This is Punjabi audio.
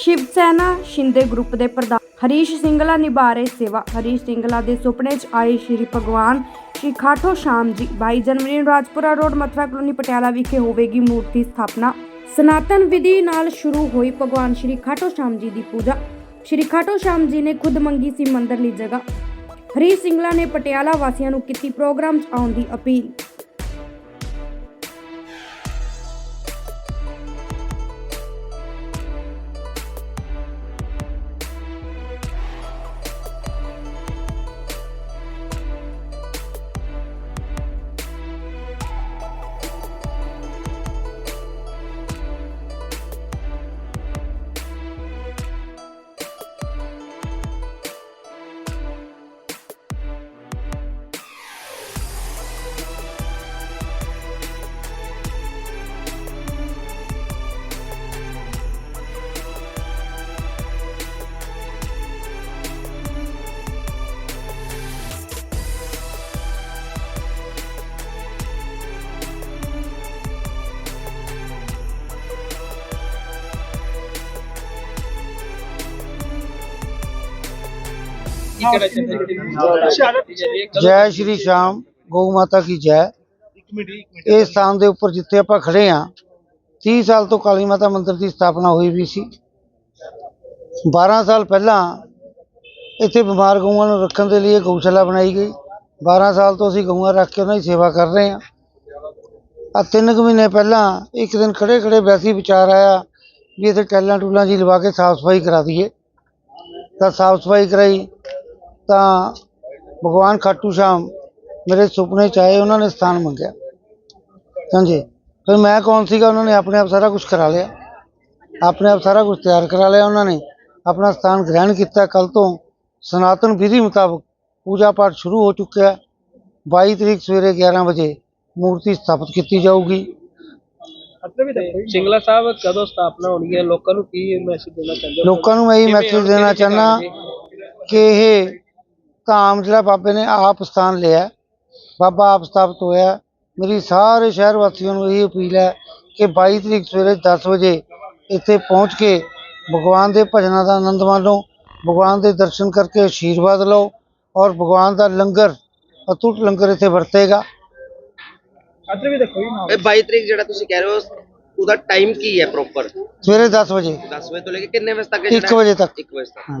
ਸ਼ਿਵ ਸੈਨਾ, ਸ਼ਿੰਦੇ ਗਰੁੱਪ ਦੇ ਪ੍ਰਧਾਨ ਹਰੀਸ਼ ਸਿੰਗਲਾ ਨਿਭਾ ਰਹੇ ਸੇਵਾ। ਹਰੀਸ਼ ਸਿੰਗਲਾ ਦੇ ਸੁਪਨੇ 'ਚ ਆਏ ਸ਼੍ਰੀ ਭਗਵਾਨ ਸ਼੍ਰੀ ਖਾਟੋ ਸ਼ਾਮ ਜੀ। 22 ਜਨਵਰੀ ਨੂੰ ਰਾਜਪੁਰਾ ਰੋਡ, ਮਥੁਰਾ ਕਲੋਨੀ, ਪਟਿਆਲਾ ਵਿਖੇ ਹੋਵੇਗੀ ਮੂਰਤੀ ਸਥਾਪਨਾ। ਸਨਾਤਨ ਵਿਧੀ ਨਾਲ ਸ਼ੁਰੂ ਹੋਈ ਭਗਵਾਨ ਸ਼੍ਰੀ ਖਾਟੋ ਸ਼ਾਮ ਜੀ ਦੀ ਪੂਜਾ। ਸ਼੍ਰੀ ਖਾਟੋ ਸ਼ਾਮ ਜੀ ਨੇ ਖੁਦ ਮੰਗੀ ਸੀ ਮੰਦਰ ਲਈ ਜਗ੍ਹਾ। ਹਰੀਸ਼ ਸਿੰਗਲਾ ਨੇ ਪਟਿਆਲਾ ਵਾਸੀਆਂ ਨੂੰ ਕੀਤੀ ਪ੍ਰੋਗਰਾਮ 'ਚ ਆਉਣ ਦੀ ਅਪੀਲ। ਜੈ ਸ਼੍ਰੀ ਸ਼ਾਮ ਗਊ ਮਾਤਾ ਕੀ ਜੈ। ਇਹ ਸਥਾਨ ਦੇ ਉੱਪਰ ਜਿੱਥੇ ਆਪਾਂ ਖੜੇ ਆ 30 ਸਾਲ ਤੋਂ ਕਾਲੀ ਮਾਤਾ ਮੰਦਿਰ ਦੀ ਸਥਾਪਨਾ ਹੋਈ ਵੀ ਸੀ। 12 ਸਾਲ ਪਹਿਲਾਂ ਇੱਥੇ ਬਿਮਾਰ ਗਊਆਂ ਨੂੰ ਰੱਖਣ ਦੇ ਲਈ ਗਊਸ਼ਾਲਾ ਬਣਾਈ ਗਈ। 12 ਸਾਲ ਤੋਂ ਅਸੀਂ ਗਊਆਂ ਰੱਖ ਕੇ ਉਹਨਾਂ ਦੀ ਸੇਵਾ ਕਰ ਰਹੇ ਹਾਂ। ਆ ਤਿੰਨ ਕੁ ਮਹੀਨੇ ਪਹਿਲਾਂ ਇੱਕ ਦਿਨ ਖੜੇ ਖੜੇ ਵੈਸੀ ਵਿਚਾਰ ਆਇਆ ਵੀ ਇੱਥੇ ਟੈਲਾਂ ਟੂਲਾਂ ਜੀ ਲਵਾ ਕੇ ਸਾਫ਼ ਸਫ਼ਾਈ ਕਰਾ ਦਈਏ। ਤਾਂ ਸਾਫ਼ ਸਫ਼ਾਈ ਕਰਾਈ। ਤਾਂ ਭਗਵਾਨ ਖਾਟੂ ਸ਼ਾਮ ਮੇਰੇ ਸੁਪਨੇ ਚ ਆਏ ਉਹਨਾਂ ਨੇ ਸਥਾਨ ਮੰਗਿਆ। ਹਾਂਜੀ। ਫਿਰ ਮੈਂ ਕੌਣ ਸੀਗਾ? ਉਹਨਾਂ ਨੇ ਆਪਣੇ ਆਪ ਸਾਰਾ ਕੁਝ ਕਰਾ ਲਿਆ। ਆਪਣੇ ਆਪ ਸਾਰਾ ਕੁਝ ਤਿਆਰ ਕਰਾ ਲਿਆ ਉਹਨਾਂ ਨੇ। ਆਪਣਾ ਸਥਾਨ ਗ੍ਰਹਿਣ ਕੀਤਾ। ਕੱਲ ਤੋਂ ਸਨਾਤਨ ਵਿਧੀ ਮੁਤਾਬਕ ਪੂਜਾ ਪਾਠ ਸ਼ੁਰੂ ਹੋ ਚੁੱਕਿਆ ਹੈ। 22 ਤਰੀਕ ਸਵੇਰੇ 11 ਵਜੇ ਮੂਰਤੀ ਸਥਾਪਿਤ ਕੀਤੀ ਜਾਊਗੀ। ਸਿੰਗਲਾ ਸਾਹਿਬ ਕਦੋਂ ਸਥਾਪਨਾ ਹੋਣੀ ਹੈ? ਲੋਕਾਂ ਨੂੰ ਕੀ ਮੈਸੇਜ ਦੇਣਾ ਚਾਹੁੰਦੇ ਹੋ? ਲੋਕਾਂ ਨੂੰ ਮੈਂ ਇਹ ਮੈਸੇਜ ਦੇਣਾ ਚਾਹੁੰਦਾ? ਕਿ ਇਹ ਧਾਮ ਜਿਹੜਾ ਬਾਬੇ ਨੇ ਆਪ ਸਥਾਨ ਲਿਆ ਬਾਬਾ ਆਪ ਸਥਾਪਿਤ ਹੋਇਆ। ਮੇਰੀ ਸਾਰੇ ਸ਼ਹਿਰ ਵਾਸੀਆਂ ਨੂੰ ਇਹ ਅਪੀਲ ਹੈ ਕਿ 22 ਤਰੀਕ ਸਵੇਰੇ 10 ਵਜੇ ਇੱਥੇ ਪਹੁੰਚ ਕੇ ਭਗਵਾਨ ਦੇ ਭਜਨਾਂ ਦਾ ਆਨੰਦ ਮਾਣੋ ਭਗਵਾਨ ਦੇ ਦਰਸ਼ਨ ਕਰਕੇ ਆਸ਼ੀਰਵਾਦ ਲਓ ਔਰ ਭਗਵਾਨ ਦਾ ਲੰਗਰ ਅਤੁੱਟ ਲੰਗਰ ਇੱਥੇ ਵਰਤੇਗਾ ਇਹ 22 ਤਰੀਕ ਜਿਹੜਾ ਤੁਸੀਂ ਕਹਿ ਰਹੇ ਹੋ ਉਹਦਾ ਟਾਈਮ ਕੀ ਹੈ ਪ੍ਰੋਪਰ ਸਵੇਰੇ 10 ਵਜੇ 10 ਵਜੇ ਤੋਂ ਲੈ ਕੇ ਕਿੰਨੇ ਵਜੇ ਤੱਕ 1 ਵਜੇ ਤੱਕ 1 ਵਜੇ ਤੱਕ ਹਾਂ।